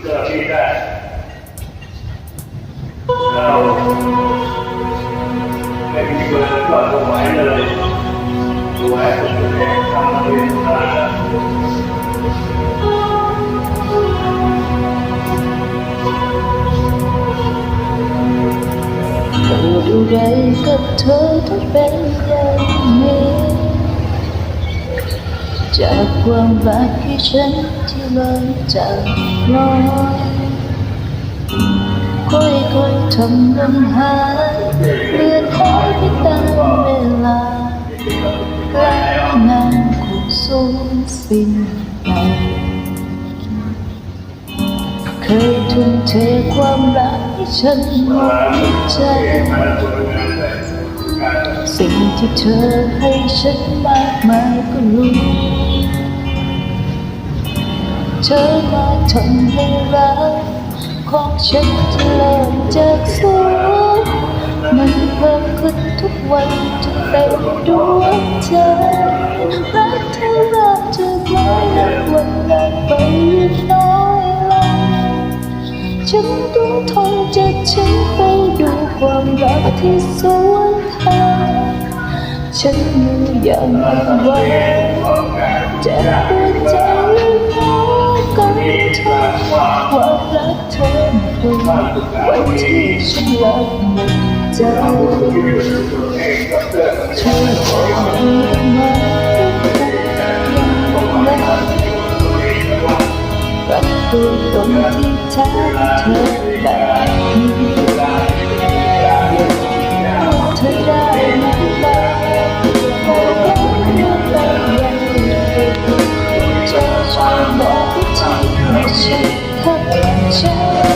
เจ้าที่ได้เราไม่มีเบอร์ก็ถวายเลยถวายคนแรกทำเรียน มาเกิดอะไรกันอย่างนี้จากความรักที่ฉันที่เลยจากน้อยค่อยๆทำลมหายเลือนหายไปตามเวลาใกล้นานคงสูญสิ้นไปเคยทุ่มเทความรักให้ฉันหมดใจสิ่งที่เธอให้ฉันมากมายก็รู้ เธอมาทำให้รักของฉันจะเริ่มจากศูนย์มันเพิ่มขึ้นทุกวันจนเต็มดวงใจรักเธอรักจากน้อยนับวันนับไปน้อยลงฉันต้องทนจะฉันไปดูความรักที่สวนทางฉันอยู่อย่างหวั่นจะเปิดใจพบกันเธอ ความรักเธอเป็งวันที่ฉันรักหมันจเธอขอมาปรับตัวตรงที่แท้เธอแบบนี้เธอได้ไหมล่ะเธอไงบอกทางให้ฉัน 的感觉。